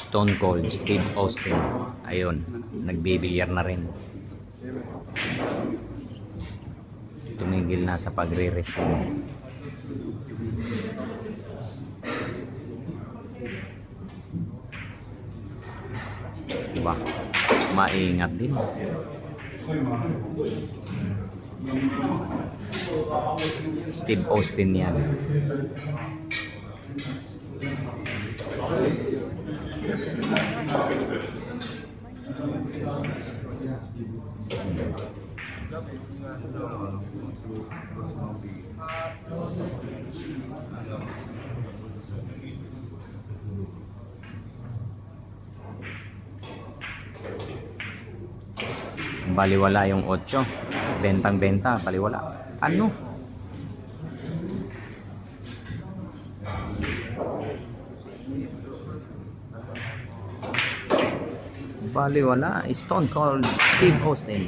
Stone Cold, Steve Austin. Ayun, nagbibilyar na rin. Tumigil na sa pagre-wrestling. Diba? Maingat din. Steve Austin yan. Baliwala yung 8. Bentang-benta, baliwala. Ano? Baliwala. Stone Cold Steve Austin.